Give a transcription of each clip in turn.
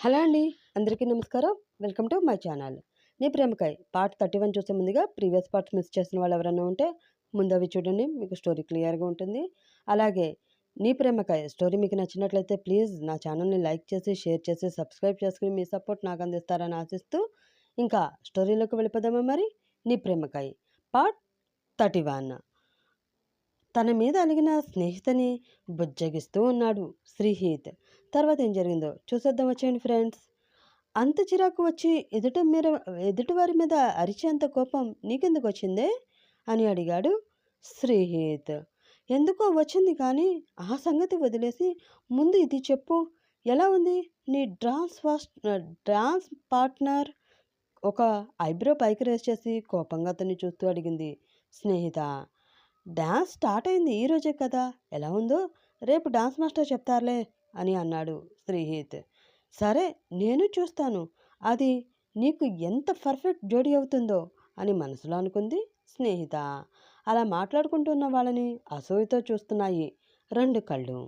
Hello అండి అందరికీ నమస్కారం. Welcome to my channel. నీ ప్రేమకాయ్ పార్ట్ థర్టీ వన్ చూసే ముందుగా ప్రీవియస్ పార్ట్స్ మిస్ చేసిన వాళ్ళు ఎవరైనా ఉంటే ముందు అవి చూడండి మీకు స్టోరీ క్లియర్గా ఉంటుంది. అలాగే నీ ప్రేమకాయ్ స్టోరీ మీకు నచ్చినట్లయితే ప్లీజ్ నా ఛానల్ని లైక్ చేసి షేర్ చేసి సబ్స్క్రైబ్ చేసుకుని మీ సపోర్ట్ నాకు అందిస్తారని ఆశిస్తూ ఇంకా స్టోరీలోకి వెళ్ళిపోదామా మరి? నీ ప్రేమకాయ పార్ట్ థర్టీ వన్. తన మీద అలిగిన స్నేహితుని బుజ్జగిస్తూ ఉన్నాడు శ్రీహీత్. తర్వాత ఏం జరిగిందో చూసేద్దాం వచ్చేయండి ఫ్రెండ్స్. అంత చిరాకు వచ్చి ఎదుట మీద ఎదుటివారి మీద అరిచేంత కోపం నీకెందుకు వచ్చిందే? అని అడిగాడు శ్రీహిత్. ఎందుకో వచ్చింది కానీ ఆ సంగతి వదిలేసి ముందు ఇది చెప్పు. ఎలా ఉంది? నీ డాన్స్ ఫాస్ట్ డాన్స్ పార్ట్నర్ ఒక ఐబ్రో పైకి రేస్ చేసి కోపంగా అతన్ని చూస్తూ అడిగింది స్నేహిత. డాన్స్ స్టార్ట్ అయింది ఈరోజే కదా? ఎలా ఉందో? రేపు డాన్స్ మాస్టర్ చెప్తారులే. అని అన్నాడు శ్రీహిత్. సరే నేను చూస్తాను. అది నీకు ఎంత పర్ఫెక్ట్ జోడీ అవుతుందో అని మనసులో అనుకుంది స్నేహిత. అలా మాట్లాడుకుంటున్న వాళ్ళని అసూయతో చూస్తున్నాయి రెండు కళ్ళు.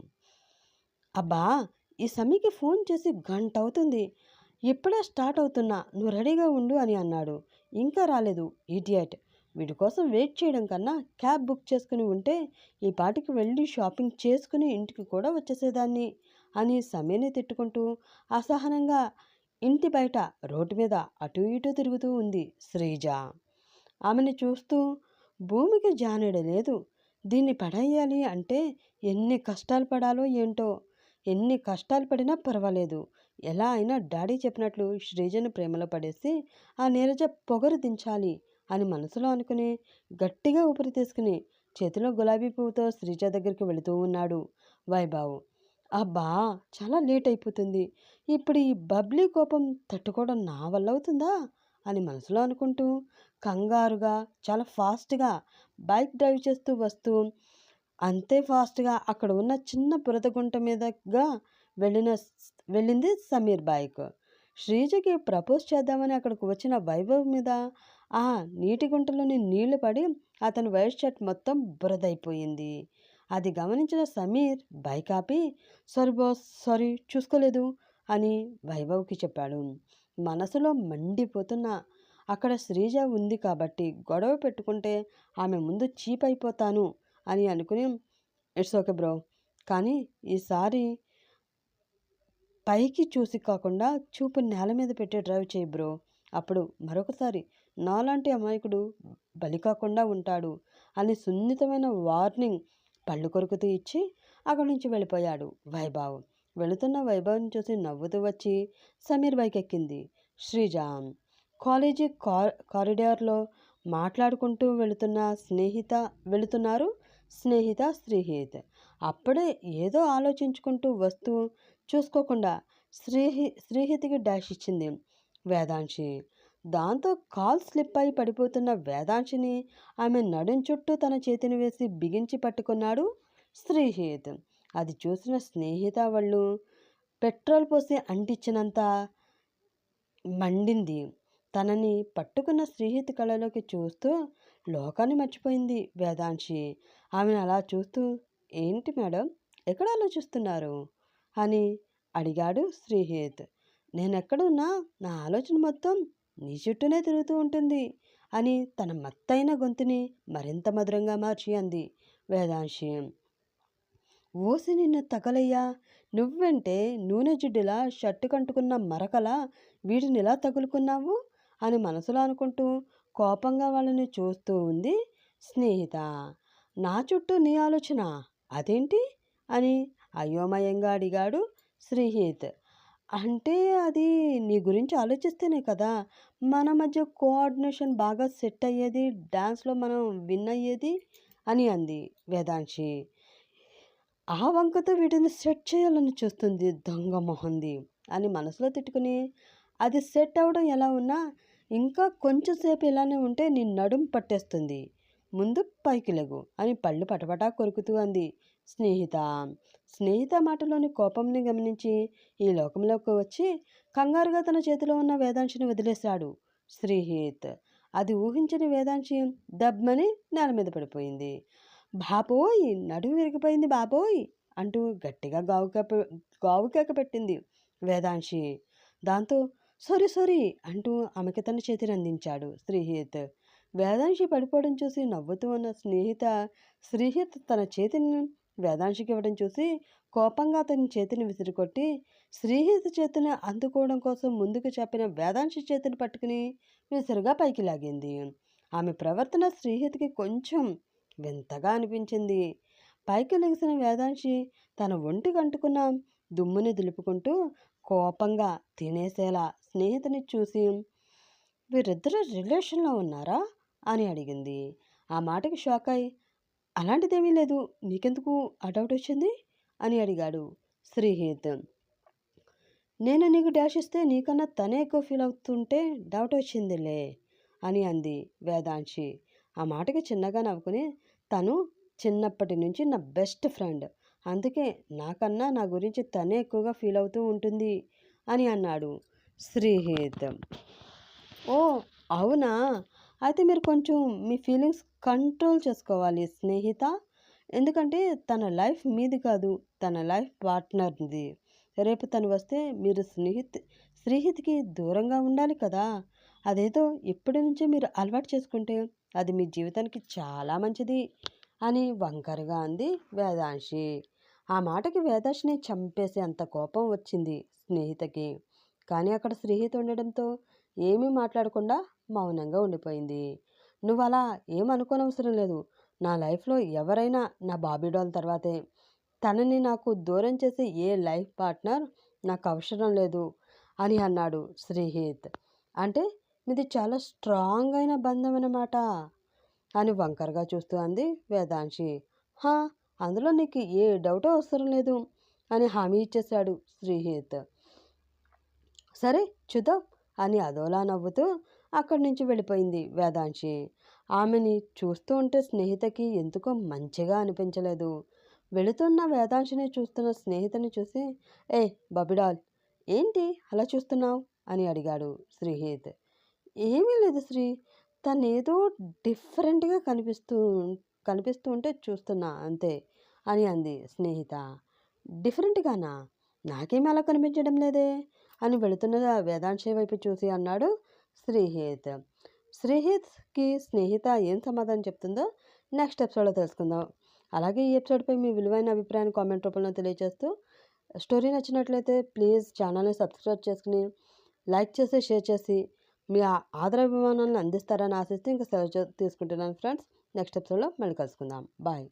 అబ్బా ఈ సమీకి ఫోన్ చేసి గంట అవుతుంది. ఇప్పుడే స్టార్ట్ అవుతున్నా నువ్వు రెడీగా ఉండు అని అన్నాడు. ఇంకా రాలేదు ఈడియట్ వీటి కోసం వెయిట్ చేయడం కన్నా క్యాబ్ బుక్ చేసుకుని ఉంటే ఈ పాటికి వెళ్ళి షాపింగ్ చేసుకుని ఇంటికి కూడా వచ్చేసేదాన్ని. అని సమీర్ని తిట్టుకుంటూ అసహనంగా ఇంటి బయట రోడ్డు మీద అటు ఇటు తిరుగుతూ ఉంది శ్రీజ. ఆమెను చూస్తూ భూమికి జానెడ లేదు. దీన్ని పడేయాలి అంటే ఎన్ని కష్టాలు పడాలో ఏంటో ఎన్ని కష్టాలు పడినా పర్వాలేదు. ఎలా అయినా డాడీ చెప్పినట్లు శ్రీజను ప్రేమలో పడేసి ఆ నీరజ పొగరు దించాలి అని మనసులో అనుకుని గట్టిగా ఊపిరి తీసుకుని చేతిలో గులాబీ పువ్వుతో శ్రీజ దగ్గరికి వెళుతూ ఉన్నాడు. వైభవ్ అబ్బా! చాలా లేట్ అయిపోతుంది ఇప్పుడు ఈ బబ్లీ కోపం తట్టుకోవడం నా వల్ల అవుతుందా? అని మనసులో అనుకుంటూ కంగారుగా చాలా ఫాస్ట్గా బైక్ డ్రైవ్ చేస్తూ వస్తూ అంతే ఫాస్ట్గా అక్కడ ఉన్న చిన్న బురదగుంట మీదగా వెళ్ళిన వెళ్ళింది సమీర్ బైక్ శ్రీజకి ప్రపోజ్ చేద్దామని అక్కడికి వచ్చిన వైభవ్ మీద ఆ నీటి గుంటలోని నీళ్ళు పడి అతని వైట్ షర్ట్ మొత్తం బురదైపోయింది అది గమనించిన సమీర్ బైక్ ఆపి సారీ బాస్ సారీ చూసుకోలేదు అని వైభవ్కి చెప్పాడు. మనసులో మండిపోతున్న అక్కడ శ్రీజ ఉంది కాబట్టి గొడవ పెట్టుకుంటే ఆమె ముందు చీప్ అయిపోతాను అని అనుకుని ఇట్స్ ఓకే బ్రో. కానీ ఈసారి పైకి చూసి కాకుండా చూపు నేల మీద పెట్టి డ్రైవ్ చేయి బ్రో. అప్పుడు మరొకసారి నాలాంటి అమాయకుడు బలి కాకుండా ఉంటాడు అని సున్నితమైన వార్నింగ్ పళ్ళు కొరుకుతూ ఇచ్చి అక్కడి నుంచి వెళ్ళిపోయాడు వైభవ్. వెళుతున్న వైభవ్ని చూసి నవ్వుతూ వచ్చి సమీర్ బైక్ ఎక్కింది శ్రీజ కాలేజీ కార్ కారిడార్లో మాట్లాడుకుంటూ వెళుతున్న స్నేహిత వెళుతున్నారు స్నేహిత శ్రీహిత్. అప్పుడే ఏదో ఆలోచించుకుంటూ వస్తూ చూసుకోకుండా శ్రీహి శ్రీహితికి డాష్ ఇచ్చింది. వేదాంశి దాంతో కాల్ స్లిప్ అయి పడిపోతున్న వేదాంశిని ఆమె నడుం చుట్టూ తన చేతిని వేసి బిగించి పట్టుకున్నాడు శ్రీహేత్. అది చూసిన స్నేహిత వాళ్ళు పెట్రోల్ పోసి అంటించినంత మండింది. తనని పట్టుకున్న శ్రీహిత్ కళలోకి చూస్తూ లోకాన్ని మర్చిపోయింది వేదాంశి. ఆమెను అలా చూస్తూ ఏంటి మేడం? ఎక్కడ ఆలోచిస్తున్నారు? అని అడిగాడు శ్రీహిత్. నేనెక్కడున్నా? నా ఆలోచన మొత్తం నీ చుట్టూనే తిరుగుతూ ఉంటుంది అని తన మత్తైన గొంతుని మరింత మధురంగా మార్చి అంది వేదాంశి. ఓసి నిన్ను తగలయ్యా. నువ్వంటే నూనె జిడ్డులా షర్టు కంటుకున్న మరకలా వీటినిలా తగులుకున్నావు? అని మనసులో అనుకుంటూ కోపంగా వాళ్ళని చూస్తూ ఉంది స్నేహిత. నా చుట్టూ నీ ఆలోచన అదేంటి? అని అయోమయంగా అడిగాడు శ్రీహిత్. అంటే అది నీ గురించి ఆలోచిస్తేనే కదా! మన మధ్య కోఆర్డినేషన్ బాగా సెట్ అయ్యేది డ్యాన్స్లో మనం విన్ అయ్యేది అని అంది వేదాంశి. ఆ వంకతో వీటిని సెట్ చేయాలని చూస్తుంది దొంగ మొహంది అని మనసులో తిట్టుకుని. అది సెట్ అవ్వడం ఎలా ఉన్నా ఇంకా కొంచెంసేపు ఇలానే ఉంటే నీ నడుం పట్టేస్తుంది. ముందు పైకి లెగు అని పళ్ళు పటపటా కొరుకుతూ అంది స్నేహిత. స్నేహిత మాటలోని కోపంని గమనించి ఈ లోకంలోకి వచ్చి కంగారుగా తన చేతిలో ఉన్న వేదాంశిని వదిలేశాడు. శ్రీహిత్. అది ఊహించని వేదాంశి దబ్మని నేల మీద పడిపోయింది. బాబోయ్! నడుము విరిగిపోయింది బాబోయ్! అంటూ గట్టిగా గావుక గావుకేక పెట్టింది వేదాంశి. దాంతో సారీ సారీ అంటూ ఆమెకి తన చేతిని అందించాడు శ్రీహిత్. వేదాంశి పడిపోవడం చూసి నవ్వుతూ ఉన్న స్నేహిత శ్రీహిత్ తన చేతిని వేదాంశికి ఇవ్వడం చూసి కోపంగా అతని చేతిని విసిరికొట్టి శ్రీహిత చేతిని అందుకోవడం కోసం ముందుకు చెప్పిన వేదాంశి చేతిని పట్టుకుని విసురుగా పైకి లాగింది. ఆమె ప్రవర్తన శ్రీహితకి కొంచెం వింతగా అనిపించింది. పైకి లెగిసిన వేదాంశి తన ఒంటి కంటుకున్న దుమ్ముని దులుపుకుంటూ కోపంగా తినేసేలా స్నేహితుని చూసి వీరిద్దరు రిలేషన్లో ఉన్నారా? అని అడిగింది. ఆ మాటకి షాక్ అయి అలాంటిదేమీ లేదు. నీకెందుకు ఆ డౌట్ వచ్చింది? అని అడిగాడు శ్రీహిత్. నేను నీకు డాష్ ఇస్తే నీకన్నా తనే ఎక్కువ ఫీల్ అవుతుంటే డౌట్ వచ్చిందిలే అని అంది వేదాంశి. ఆ మాటకి చిన్నగా నవ్వుకుని తను చిన్నప్పటి నుంచి నా బెస్ట్ ఫ్రెండ్ అందుకే నాకన్నా నా గురించి తనే ఎక్కువగా ఫీల్ అవుతూ ఉంటుంది అని అన్నాడు శ్రీహిత్. ఓ అవునా? అయితే మీరు కొంచెం మీ ఫీలింగ్స్ కంట్రోల్ చేసుకోవాలి స్నేహిత. ఎందుకంటే తన లైఫ్ మీది కాదు తన లైఫ్ పార్ట్నర్ది. రేపు తను వస్తే మీరు స్నేహిత్ స్నేహితుకి దూరంగా ఉండాలి కదా. అదేదో ఇప్పటి నుంచే మీరు అలవాటు చేసుకుంటే అది మీ జీవితానికి చాలా మంచిది అని వంకరగా అంది వేదాంశి. ఆ మాటకి వేదాంశిని చంపేసే అంత కోపం వచ్చింది స్నేహితకి. కానీ అక్కడ స్నేహిత ఉండడంతో ఏమీ మాట్లాడకుండా మౌనంగా ఉండిపోయింది. నువ్వు అలా ఏమనుకోనవసరం లేదు. నా లైఫ్లో ఎవరైనా నా బాబీ డాల్ తర్వాతే. తనని నాకు దూరం చేసే ఏ లైఫ్ పార్ట్నర్ నాకు అవసరం లేదు అని అన్నాడు శ్రీహిత్. అంటే మీది చాలా స్ట్రాంగ్ అయిన బంధం అన్నమాట అని వంకరగా చూస్తూ అంది వేదాంశి. హా అందులో నీకు ఏ డౌట్ అవసరం లేదు అని హామీ ఇచ్చేశాడు శ్రీహిత్. సరే చూద్దాం అని అదోలా నవ్వుతూ అక్కడి నుంచి వెళ్ళిపోయింది వేదాంశి. ఆమెని చూస్తూ ఉంటే స్నేహితకి ఎందుకో మంచిగా అనిపించలేదు. వెళుతున్న వేదాంశిని చూస్తున్న స్నేహితుని చూసి ఏ బబిడాల్ ఏంటి అలా చూస్తున్నావు? అని అడిగాడు శ్రీహిత్. ఏమీ లేదు శ్రీ తనేదో ఏదో డిఫరెంట్గా కనిపిస్తూ కనిపిస్తూ ఉంటే చూస్తున్నా అంతే అని అంది స్నేహిత. డిఫరెంట్గానా? నాకేమీ అలా కనిపించడం లేదే అని వెళుతున్న వేదాంశి వైపు చూసి అన్నాడు శ్రీహిత్. శ్రీహిత్కి స్నేహిత ఏం సమాధానం చెప్తుందో నెక్స్ట్ ఎపిసోడ్లో తెలుసుకుందాం. అలాగే ఈ ఎపిసోడ్పై మీ విలువైన అభిప్రాయాన్ని కామెంట్ రూపంలో తెలియజేస్తూ స్టోరీ నచ్చినట్లయితే ప్లీజ్ ఛానల్ని సబ్స్క్రైబ్ చేసుకుని లైక్ చేసి షేర్ చేసి మీ ఆదరాభిమానాలను అందిస్తారని ఆశిస్తూ ఇంకా సెలవు తీసుకుంటున్నాను ఫ్రెండ్స్. నెక్స్ట్ ఎపిసోడ్లో మళ్ళీ కలుసుకుందాం. బాయ్.